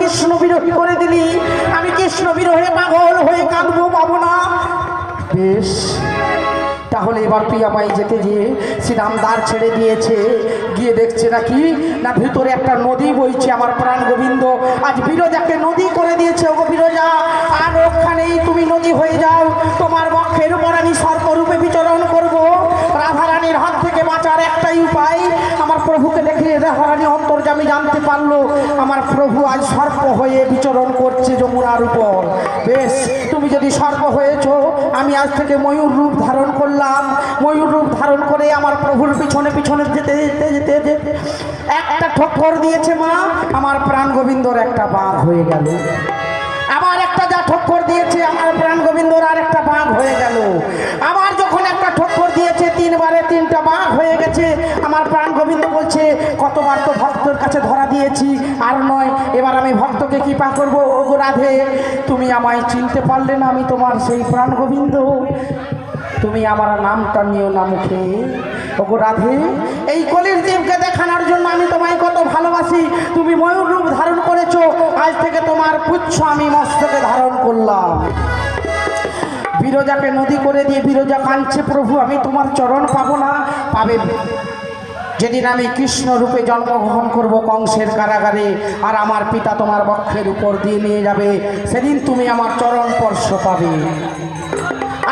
কৃষ্ণ বিরোহী করে দিলি। আমি কৃষ্ণ বিরোহে পাগল হয়ে কাঁদবো পাবো না। বেশ, তাহলে এবার প্রিয়াবাই যেতে গিয়ে শ্রীরাম দ্বার ছেড়ে দিয়েছে। গিয়ে দেখছে নাকি, না ভিতরে একটা নদী বইছে আমার প্রাণ গোবিন্দ। আজ বিরজাকে নদী করে দিয়েছে ও বিরজা। আর ওখানেই তুমি নদী হয়ে যাও। তোমার বক্ষের উপর আমি সর্পরূপে বিচরণ করব। রাধারানীর হাত থেকে বাঁচার একটাই উপায়, আমার প্রভুকে দেখে রাধারানী অন্তর্জামী জানতে পারল, আমার প্রভু আজ সর্প হয়ে বিচরণ করছে যমুনার উপর। বেশ, তুমি যদি সর্প হয়েছো, আমি আজ থেকে ময়ূর রূপ ধারণ করলাম। ময়ূর রূপ ধারণ করে আমার প্রভুর পিছনে পিছনে যেতে যেতে যেতে যেতে। একটা ঠক্কর দিয়েছে মা, আমার প্রাণ গোবিন্দর একটা বাঘ হয়ে গেল। আবার একটা যা দিয়েছে, আমার প্রাণ গোবিন্দর আর একটা বাঘ হয়ে গেল। আবার যখন একটা ঠক্কর দিয়েছে, তিনবারে তিনটা বাঘ হয়ে গেছে, আমার প্রাণ গোবিন্দ বলছে, কতবার তো ভক্তর কাছে ধরা দিয়েছি, আর নয়, এবার আমি ভক্তকে কৃপা করব, ওগো রাধে, তুমি আমায় চিনতে পারলে না আমি তোমার সেই প্রাণ গোবিন্দ। তুমি আমার নামটা নিও না মুখে। ওগো রাধে, এই কলির দেবকে দেখানোর জন্য আমি তোমায় কত ভালোবাসি। তুমি ময়ূর রূপ ধারণ করেছ, আজ থেকে তোমার পুচ্ছ আমি মস্তকে ধারণ করলাম। বিরজাকে নদী করে দিয়ে বিরজা কাঁদছে, প্রভু, আমি তোমার চরণ পাবো না, পাবে। যেদিন আমি কৃষ্ণ রূপে জন্মগ্রহণ করব কংসের কারাগারে, আর আমার পিতা তোমার বক্ষের উপর দিয়ে নিয়ে যাবে, সেদিন তুমি আমার চরণ স্পর্শ পাবে।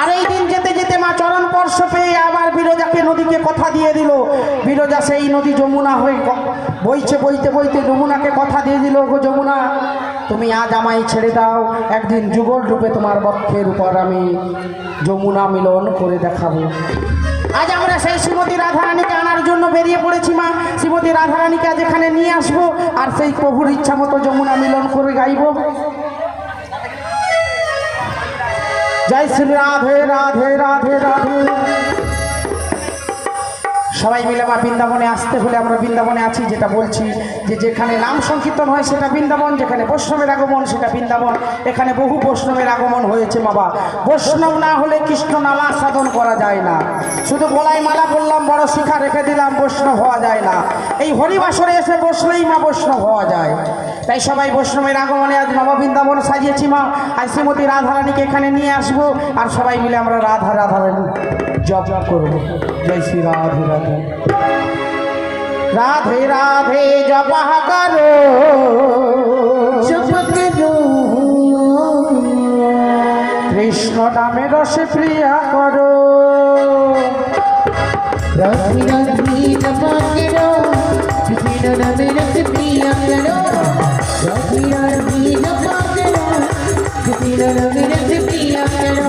আর এই দিন যেতে যেতে মা চরণ স্পর্শ পেয়ে আবার বিরজাকে নদীকে কথা দিয়ে দিল। বিরজা সেই নদী যমুনা হয়ে বইছে, বইতে বইতে যমুনাকে কথা দিয়ে দিল, গো যমুনা, তুমি আজ আমায় ছেড়ে দাও। একদিন যুগল রূপে তোমার বক্ষের উপর আমি যমুনা মিলন করে দেখাবো। আজ আমরা সেই শ্রীমতী রাধারানীকে আনার জন্য বেরিয়ে পড়েছি মা। শ্রীমতী রাধারানীকে আজ এখানে নিয়ে আসব আর সেই প্রভুর ইচ্ছা মতো যমুনা মিলন করে গাইবো। জয় শ্রী রাধে রাধে রাধে রাধে সবাই মিলে মা বৃন্দাবনে আসতে হলে আমরা বৃন্দাবনে আছি, যেটা বলছি যে যেখানে নাম সংকীর্তন হয় সেটা বৃন্দাবন, যেখানে বৈষ্ণবের আগমন সেটা বৃন্দাবন, এখানে বহু বৈষ্ণবের আগমন হয়েছে বাবা। বৈষ্ণব না হলে কৃষ্ণ নামা সাধন করা যায় না। শুধু গলায় মালা বললাম, বড় শিখা রেখে দিলাম, বৈষ্ণব হওয়া যায় না। এই হরিবাসরে এসে বসলেই মা বৈষ্ণব হওয়া যায়। তাই সবাই বৈষ্ণবের আগমনে আজ নব বৃন্দাবন সাজিয়েছি মা। আজ শ্রীমতী রাধারানীকে এখানে নিয়ে আসব, আর সবাই মিলে আমরা রাধা রাধারানী। জপ করব। জয় শ্রী রাধে রাধে। রাধে রাধে জপা করো। জপা করো। কৃষ্ণ নামে রস প্রিয়া করো। রাধি রাধি জপা করো। কৃষ্ণ নামে রস প্রিয়া করো। রাধি রাধি জপা করো। কৃষ্ণ নামে রস প্রিয়া করো।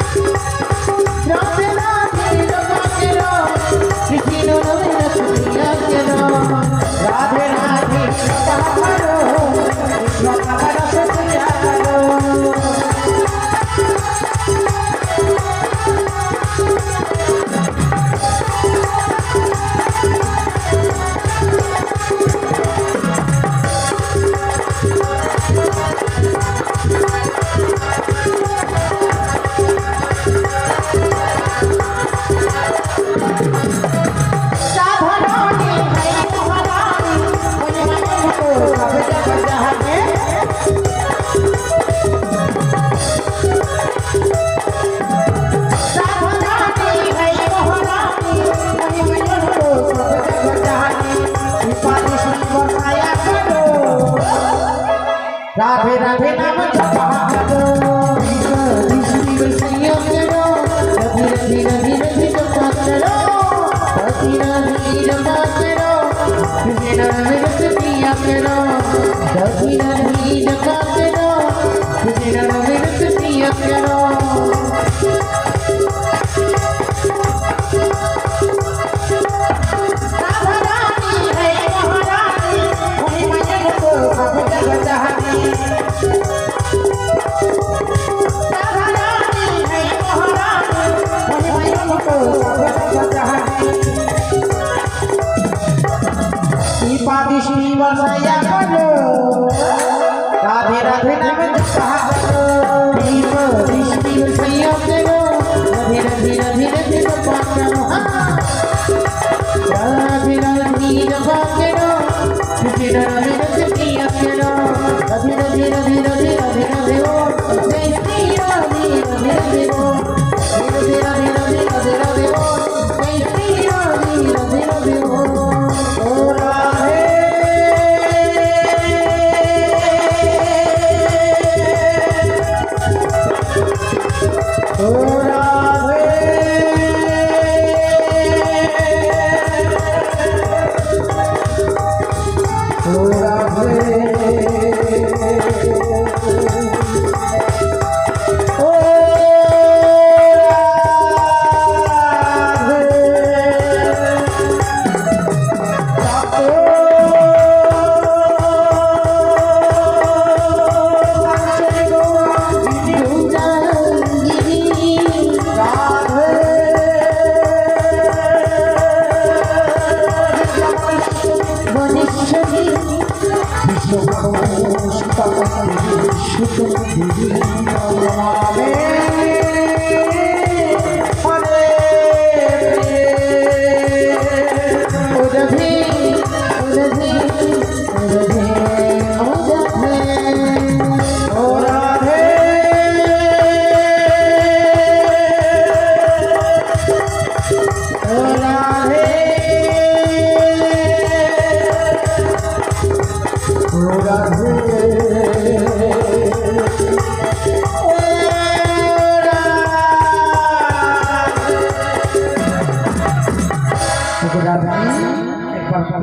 স্বাদিষ্টি বসাইয়া বলো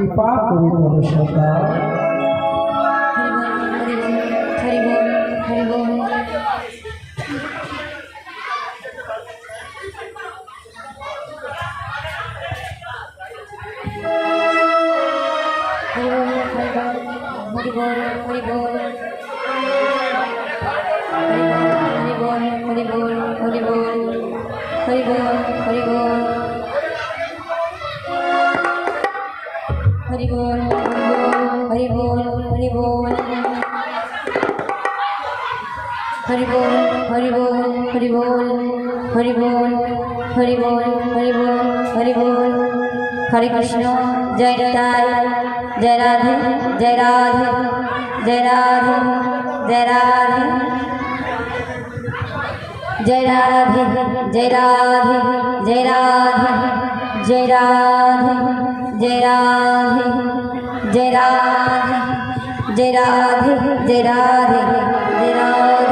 কৃপা করি মনুষ্যতা হরি বল হরি বল হরি বল হরি বল হরি বল হরি বল হরি বল হরে কৃষ্ণ জয় তার জয় রাধে জয় রাধে জয় রাধে জয় রাধে জয় রাধে জয় রাধে জয় রাধে জয় রাধে জয় রাধে জয় রাধে জয় রাধে জয় রাধে জয় রাধে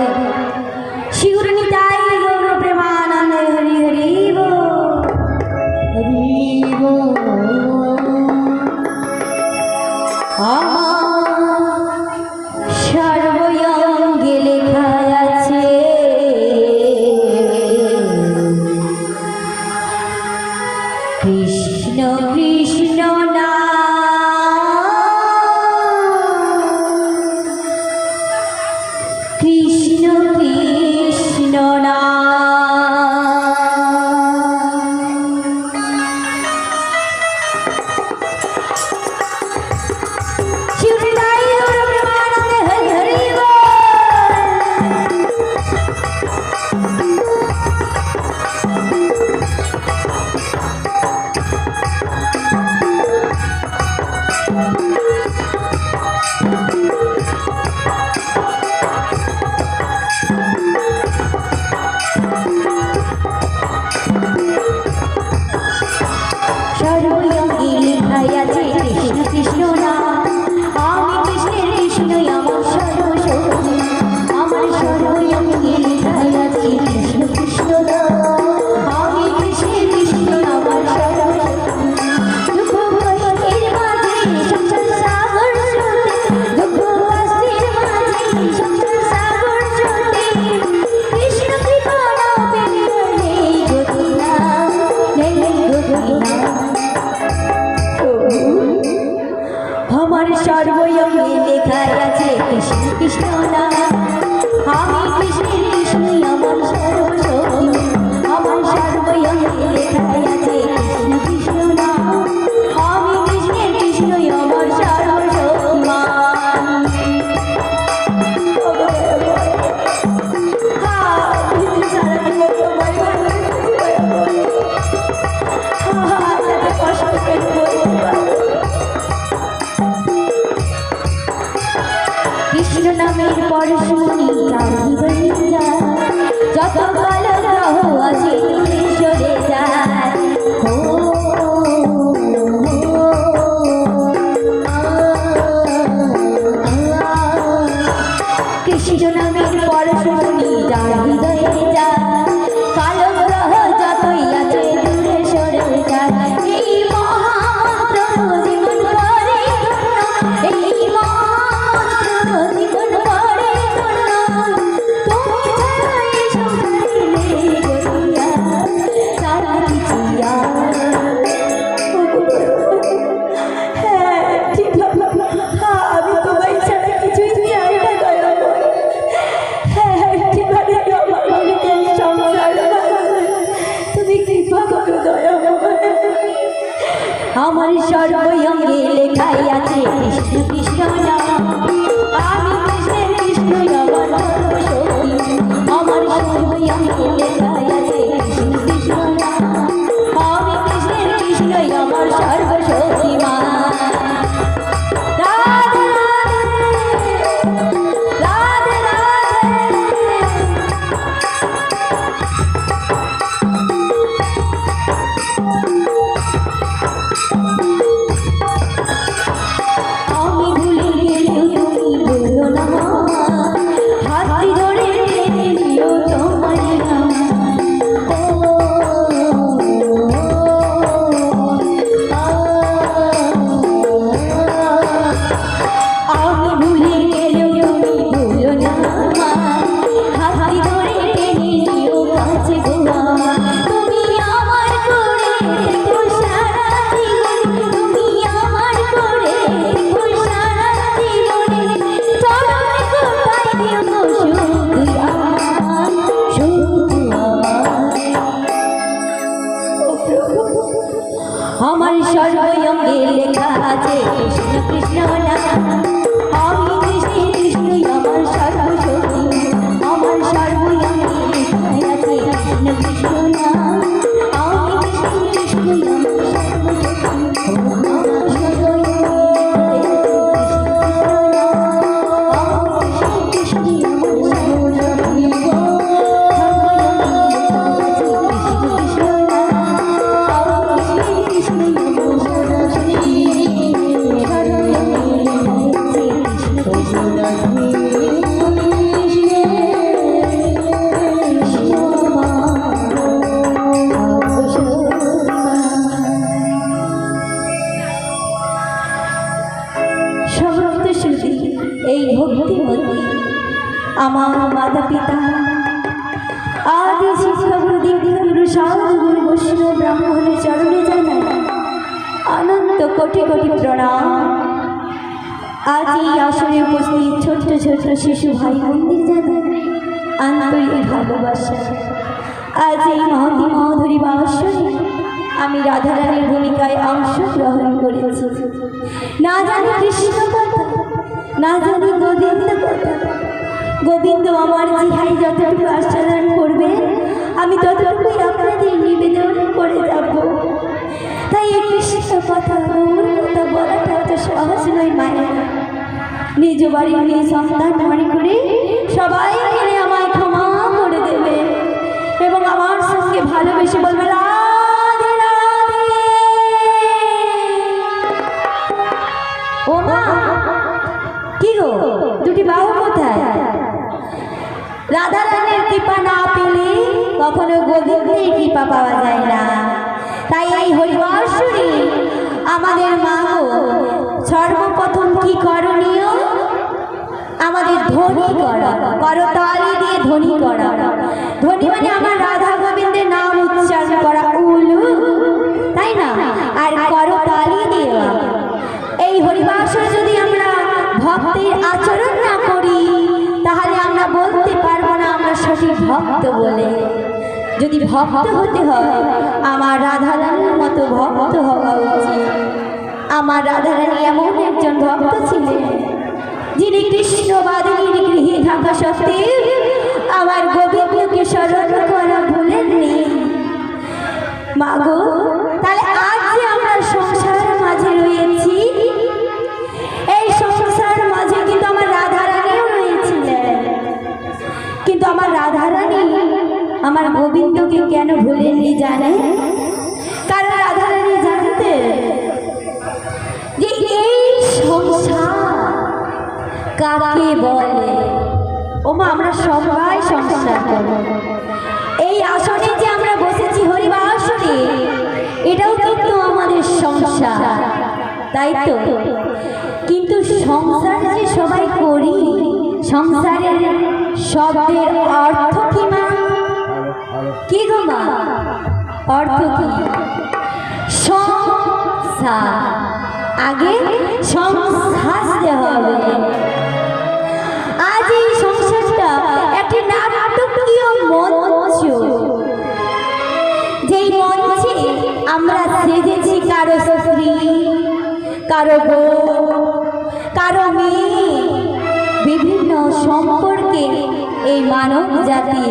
পর শুনি তার যত আমার সর্বয়ঙ্গে লেখাই আছে। কৃষ্ণ কৃষ্ণ নাম, আমি কৃষ্ণ কৃষ্ণ আমার সর্বশক্তি আমার সর্বঙ্গে লেখাই আমার জিহাই যতটুকু আস্বাদন করবে, আমি ততটুকুই আপনাদের নিবেদন করে যাব। তাই এই কৃষ্ণ কথা গৌর কথা বলাটা এত সহজ নয়, মায়ের। নিজ বাড়ি নিয়ে সন্তান মনে করে সবাই মিলে আমায় ক্ষমা করে দেবে এবং আমার সঙ্গে ভালোবেসে বলবে কৃপা পাওয়া যায় না। তাই এই হরিবাসুরি আমাদের মা সর্বপ্রথম কি করণীয়? আমাদের ধ্বনি করা, করতালি দিয়ে ধ্বনি করা। ধ্বনি মানে আমার রাধা গোবিন্দের নাম উচ্চারণ করা উলু, তাই না? আর করতালি দেওয়া এই হরিবাসরে যদি আমরা ভক্তের আচরণ না করি, তাহলে আমরা বলতে পারব না আমরা সঠিক ভক্ত বলে। যদি ভক্ত হতে হয়, আমার রাধারানীর মতো ভক্ত হওয়া উচিত। আমার রাধারানী এমন একজন ভক্ত ছিলেন, যিনি কৃষ্ণ বাদিনীর গৃহে থাকা সত্ত্বেও আমার গোবিন্দকে স্মরণ করা ভুলেননি। মাগো তাহলে আজ যে আমরা সংসারের মাঝে রয়েছি আমার গোবিন্দকে কেন ভুলেননি জানে কারণ রাধারানী জানতেন যে এই সংসার কাকে বলে? ওমা, আমরা সবাই সংসার করব। এই আসনে যে আমরা বসেছি হরিবা আসনে এটাও কিন্তু আমাদের সংসার, তাই তো? কিন্তু সংসার যে সবাই করি, সংসারের শব্দের অর্থ কি মা? কি গো মা? অর্থ কি? সংসার। আগে সংসাজতে হবে। আজ এই সংসারটা একটি নাটকীয় মঞ্চ। যেই মঞ্চে আমরা সেজেছি কারও স্ত্রী, কারও বউ, কারও মেয়ে, বিভিন্ন সম্পর্কে এই মানব জাতি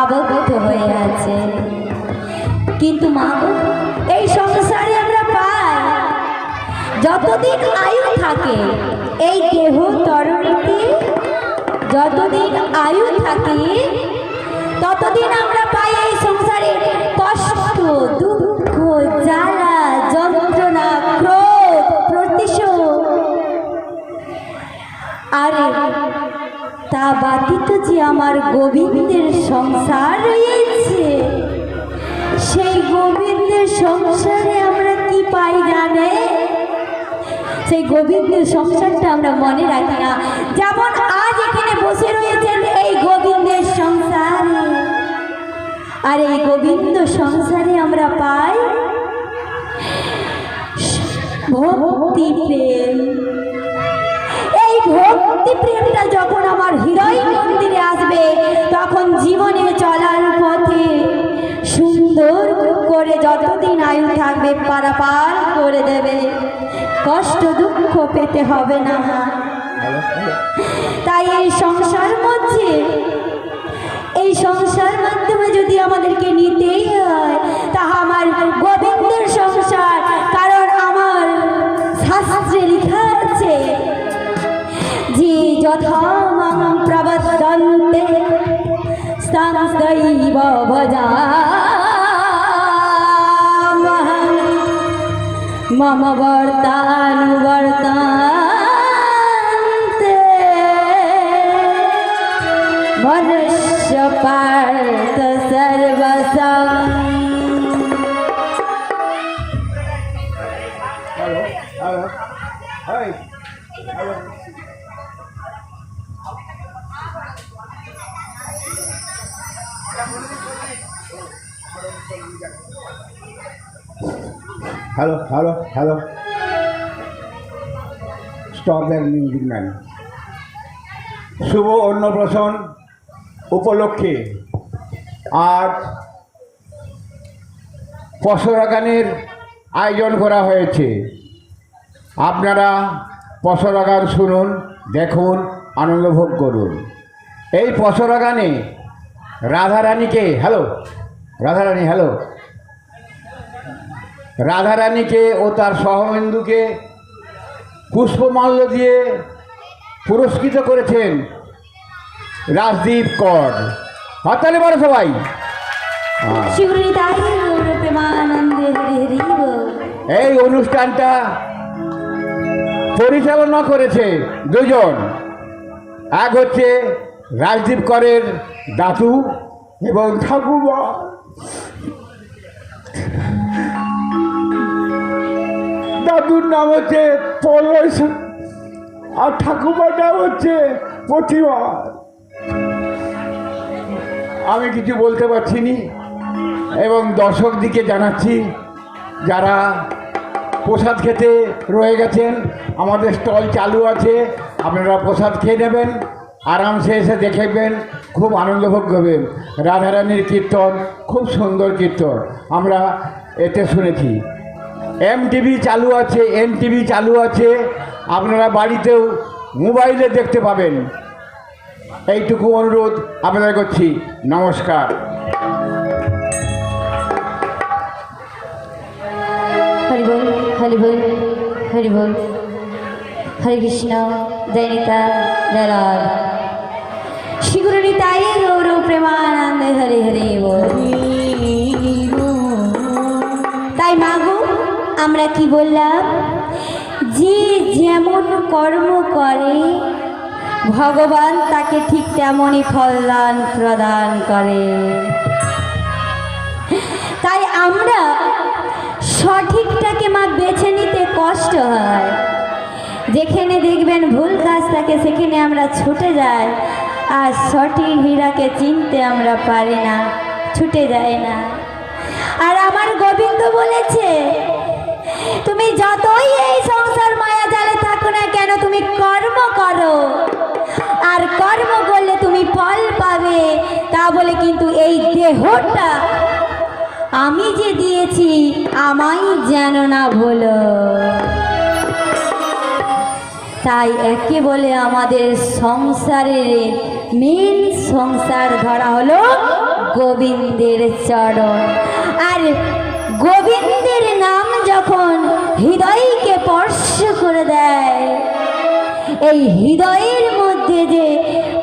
আবদ্ধ হয়ে আছে। কিন্তু মা, এই সংসারে আমরা পাই। যতদিন আয়ু থাকে, এই দেহ তরণীতে যতদিন আয়ু থাকে, ততদিন আমরা পাই এই সংসারে কষ্ট, দুঃখ, জ্বালা, যন্ত্রণা, ক্রোধ, প্রতিশোধ। আরে তা ব্যতীত যে আমার গোবিন্দের সংসার রয়েছে? সেই গোবিন্দের সংসারে আমরা কি পাই জানে? সেই গোবিন্দের সংসারটা আমরা মনে রাখি না। যেমন আজ এখানে বসে রয়েছেন এই গোবিন্দের সংসারে। আর এই গোবিন্দ সংসারে আমরা পাই ভক্তি প্রেম। এই ভক্তি প্রেমটা যখন আমার হৃদয় মন্দিরে আসবে, তখন জীবনে চলার পথে সুন্দর করে যতদিন আয়ু থাকবে, পারাপার করে দেবে। কষ্ট, দুঃখ পেতে হবে না। তাই এই সংসার মধ্যে, এই সংসার মাধ্যমে যদি আমাদেরকে নিতেই হয়, তাহা আমার গোবিন্দের সংসার, কারণ আমার শাস্ত্রে লেখা আছে যে যথা প্রবদন্তে সংশৈব ভজামহং মম বর্তানুবর্তান্তে মনুষ্য Partha সর্বসং hello hello hi hello hello hello stop that music man শুভ অন্নপ্রাশন উপলক্ষে আজ পশরা গানের আয়োজন করা হয়েছে। আপনারা পশরা গান শুনুন, দেখুন, আনন্দ ভোগ করুন। এই পশরা গানে রাধারানীকে হ্যালো রাধারানী হ্যালো রাধা রাধারানীকে ও তার সহবিন্দুকে পুষ্পমাল্য দিয়ে পুরস্কৃত করেছেন রাজদীপ কর। হাতালি বড় সবাই। এই অনুষ্ঠানটা পরিচালনা করেছে দুজন। এক হচ্ছে রাজদীপ করের দাতু এবং ঠাকুমা। দাদুর নাম হচ্ছে পলস আর ঠাকুমার নাম হচ্ছে প্রতিমা। আমি কিছু বলতে পারছি নি এবং দর্শক দিকে জানাচ্ছি, যারা প্রসাদ খেতে রয়ে গেছেন, আমাদের স্টল চালু আছে, আপনারা প্রসাদ খেয়ে নেবেন। আরামসে এসে দেখবেন খুব আনন্দ ভোগ করবেন। রাধারানীর কীর্তন, খুব সুন্দর কীর্তন। আমরা এতে শুনেছি। এম টিভি চালু আছে এন টিভি চালু আছে। আপনারা বাড়িতেও মোবাইলে দেখতে পাবেন। এইটুকু অনুরোধ আপনাদের করছি। নমস্কার। হরি বল হরি বল, হরি কৃষ্ণ, জয় নিতা নিতাই গৌর প্রেমানন্দে হরে হরে বল। তাই মাগো আমরা কি বললাম? যে যেমন কর্ম করে, ভগবান তাকে ঠিক তেমনই ফলদান প্রদান করে। তাই আমরা সঠিকটাকে মা বেছে নিতে কষ্ট হয়। যেখানে দেখবেন ভুল কাজ থাকে, সেখানে আমরা ছুটে যাই। আর সঠিক হীরাকে চিনতে আমরা পারি না, ছুটে যাই না। আর আমার গোবিন্দ বলেছে, তুমি যতই এই সংসার মায়া জালে থাকো না কেন, তুমি কর্ম করো। আর কর্ম করলে তুমি ফল পাবে, তা বলে কিন্তু এই দেহটা আমি যে দিয়েছি আমাই যেন না ভুলো। তাই একে বলে আমাদের সংসারের মেন সংসার ধরা হলো গোবিন্দের চরণ। আর গোবিন্দের নাম যখন হৃদয়কে স্পর্শ করে দেয়, এই হৃদয়ের মধ্যে যে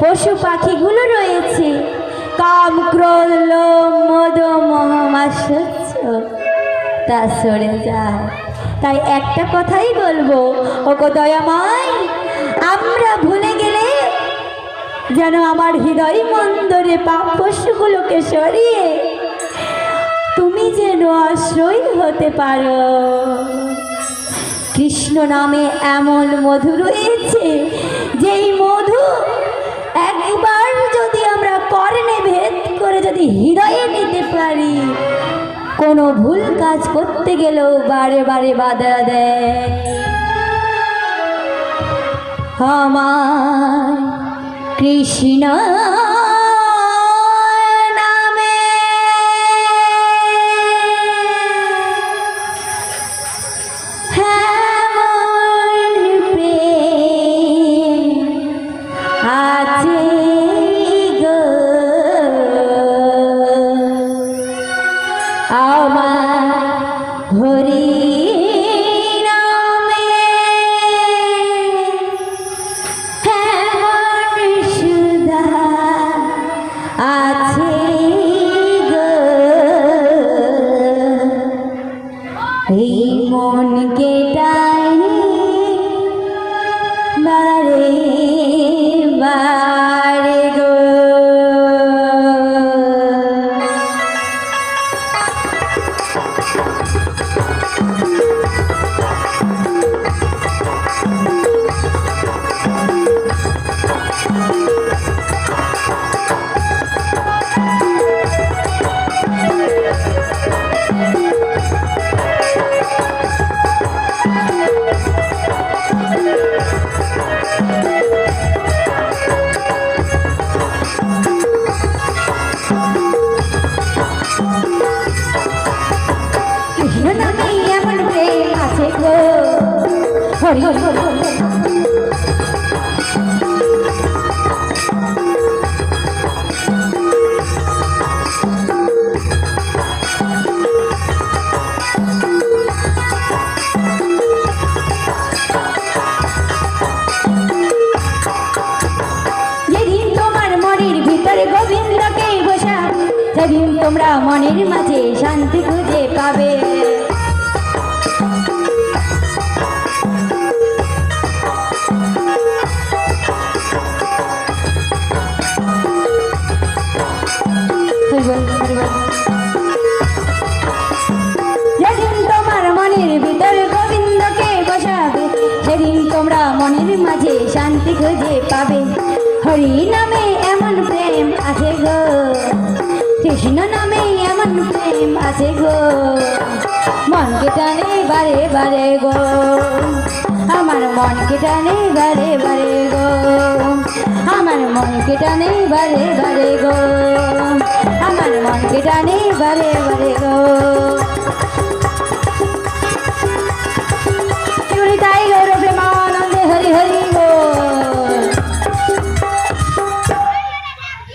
পশু পাখিগুলো রয়েছে, কাম, ক্রোধ, লোভ, মদ তা সরে যায়। তাই একটা কথাই বলব ও গো দয়াময়, আমরা ভুলে যেন আমার হৃদয় মন্দরে পাপসুগুলোকে সরিয়ে তুমি যেন আশ্রয় হতে পারো। কৃষ্ণ নামে এমন মধু রয়েছে, যেই মধু একবার যদি আমরা কর্ণে ভেদ করে যদি হৃদয়ে নিতে পারি, কোনো ভুল কাজ করতে গেলেও বারে বারে বাধা দেয়। আমার কৃষ্ণ নামে। প্রেম আছে গো। আমার শান্তি খুঁজে পাবে। হরি নামে এমন প্রেম আছে গো। কৃষ্ণ নামে এমন প্রেম আছে গো। মনকে টানে বারে বারে গো। আমার মনকে টানে বারে বারে গো। আমার মনকে টানে বারে বারে গো। আমার মনকে টানে বারে বারে গো।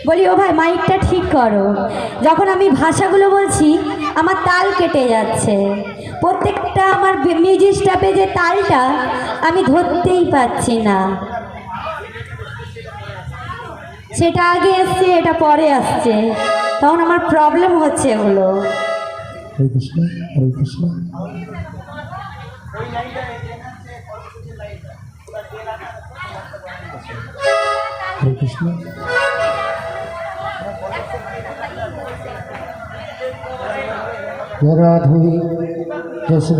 বলি, ও ভাই, মাইকটা ঠিক করো। যখন আমি ভাষাগুলো বলছি, আমার তাল কেটে যাচ্ছে। প্রত্যেকটা আমার মিউজিক স্টাফে যে তালটা, আমি ধরতেই পাচ্ছি না। সেটা আগে এসছে, এটা পরে আসছে। তখন আমার প্রবলেম হচ্ছে এগুলো কৃষ্ণ। রাধে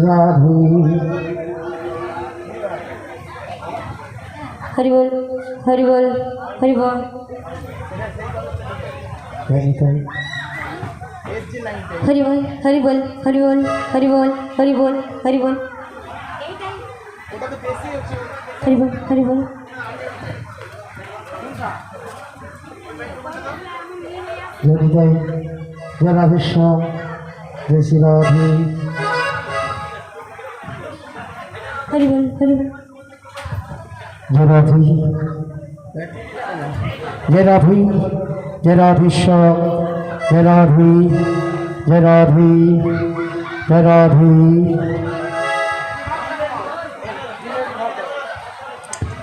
রাধে হরি বল হরি বল হরি বল। হরি বল। হরি বল হরি বল হরি বল হরি বল হরি বল হরি বল। হরি বল জয় নিতাই বেশি রাধে হরিবল হরিবল জয় রাধি জয় রাধি জয় রাধীশ জয় রাধি জয় রাধি জয় রাধি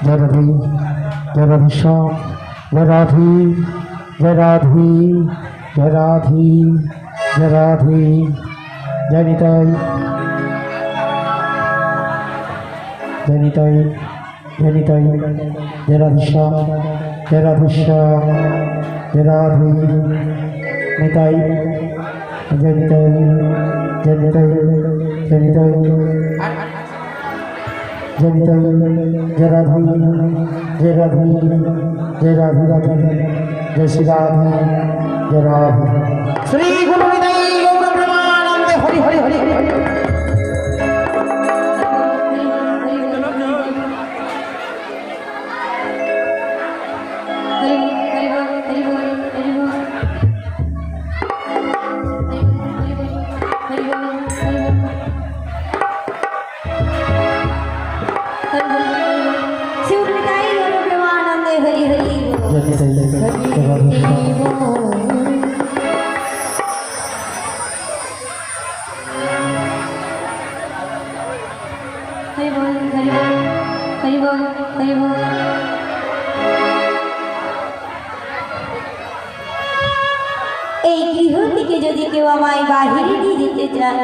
জয় রাধি জয় রাধীশ জয় রাধি জয় রাধি জয় রাধি জয় রাধি জয় নিতাই জয় নিতাই জয় নিতাই জয় রাধেশ্যাম জয় রাধেশ্যাম জয় রাধে নিতাই জয় নিতাই জয় নিতাই জয় নিতাই জয় নিতাই জয় রাধে জয় রাধে জয় রাধে রাধে জয় শ্রী রাধে জয় রাধে শ্রী গুরু কেউ আমায় বাহিরে নিয়ে যেতে চান